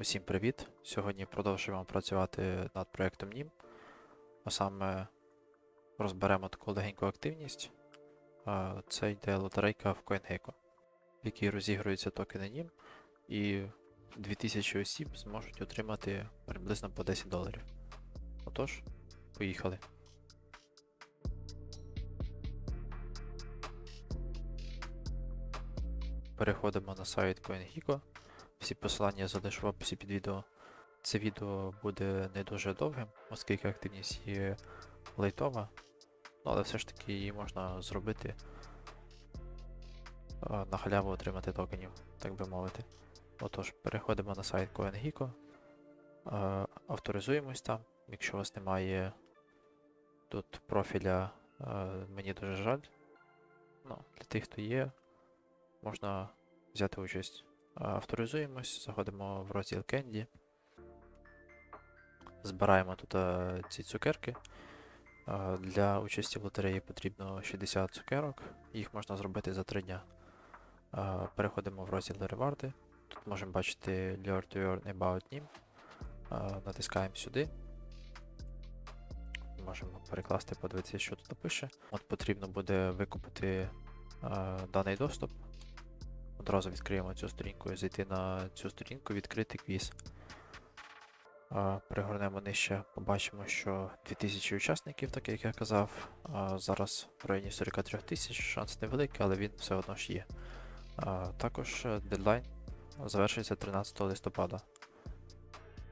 Усім привіт! Сьогодні продовжуємо працювати над проєктом NIM. А саме розберемо таку легеньку активність. Це йде лотерейка в CoinGecko, в якій розігруються токени NIM, і 2000 осіб зможуть отримати приблизно по 10 доларів. Отож, поїхали. Переходимо на сайт CoinGecko. Всі посилання я залишу в описі під відео. Це відео буде не дуже довгим, оскільки активність є лейтова, ну, але все ж таки її можна зробити на халяву отримати токенів, так би мовити. Отож, переходимо на сайт CoinGecko, авторизуємось там. Якщо у вас немає тут профіля, мені дуже жаль. Ну, для тих, хто є, можна взяти участь. Авторизуємось, заходимо в розділ Candy. Збираємо тут е, ці цукерки. Е, Для участі в лотереї потрібно 60 цукерок, їх можна зробити за 3 дня. Е, Переходимо в розділ реварди. Тут можемо бачити Lure to Earn About Nim. Натискаємо сюди. Можемо перекласти, подивитися, що тут пише. От потрібно буде викупити даний доступ. Одразу відкриємо цю сторінку і зайти на цю сторінку, відкрити квіз. А, Перегорнемо нижче, побачимо, що 2000 учасників, так як я казав. Зараз в районі 43 тисяч, шанс невеликий, але він все одно ж є. Також е, дедлайн завершується 13 листопада.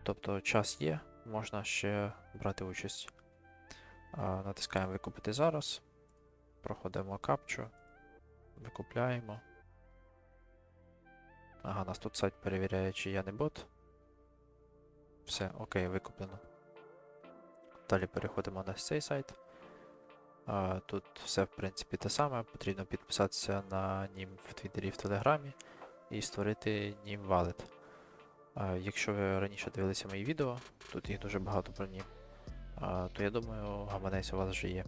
Тобто час є, можна ще брати участь. Натискаємо Викупити зараз. Проходимо капчу, викупляємо. Ага, нас тут сайт перевіряє, чи я не бот. Все, окей, викуплено. Далі переходимо на цей сайт. А, тут все, в принципі, те саме. Потрібно підписатися на нім в Твіттері і в Телеграмі і створити нім валет. Якщо ви раніше дивилися мої відео, тут їх дуже багато про нім, а, то я думаю, гаманець у вас вже є.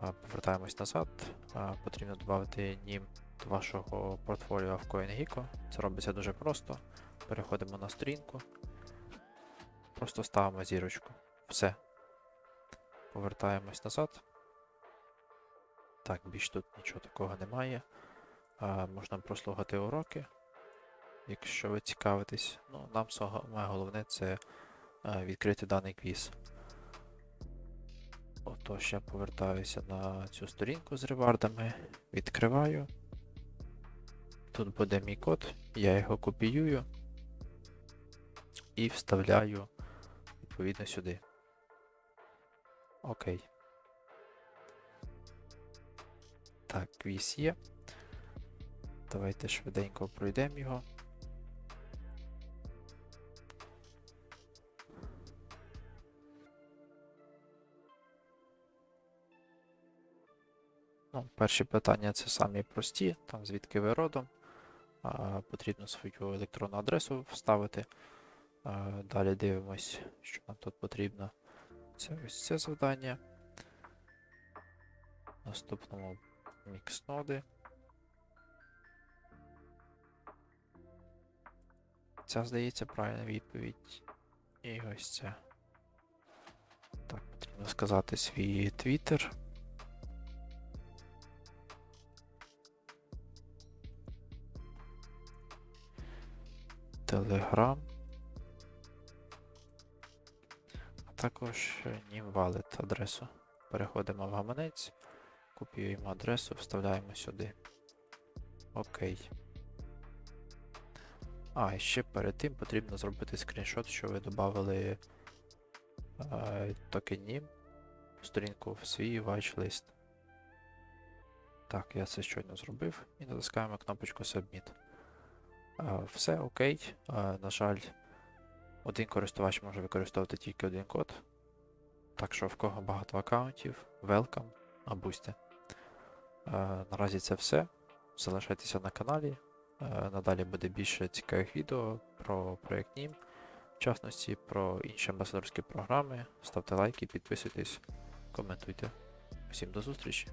А, повертаємось назад. А, потрібно додати нім вашого портфоліо в CoinGecko. Це робиться дуже просто. Переходимо на сторінку. Просто ставимо зірочку. Все. Повертаємось назад. Так, більш тут нічого такого немає. А, можна прослухати уроки, якщо ви цікавитесь. Ну, нам саме головне це а, відкрити даний квіз. Отож, я повертаюся на цю сторінку з ревардами, відкриваю. Тут буде мій код, я його копіюю і вставляю відповідно сюди. Окей. Так, квіз є. Давайте швиденько пройдемо його. Ну, перші питання це самі прості, там звідки ви родом. Потрібно свою електронну адресу вставити. Далі дивимось, що нам тут потрібно. Це ось це завдання. Наступному мікс ноди. Ця, здається, правильна відповідь. І ось це. Так, потрібно сказати свій твіттер. Telegram. А також Nim Wallet адресу. Переходимо в гаманець, копіюємо адресу, вставляємо сюди. Окей. А, і ще перед тим потрібно зробити скріншот, що ви додали е, токен NIM сторінку в свій watchlist. Так, я це щойно зробив і натискаємо кнопочку Submit. Все окей. На жаль, один користувач може використовувати тільки один код. Так що в кого багато аккаунтів, welcome, абусьте. Наразі це все. Залишайтеся на каналі. Надалі буде більше цікавих відео про проєкт NIM, в частності про інші амбасадорські програми. Ставте лайки, підписуйтесь, коментуйте. Всім до зустрічі!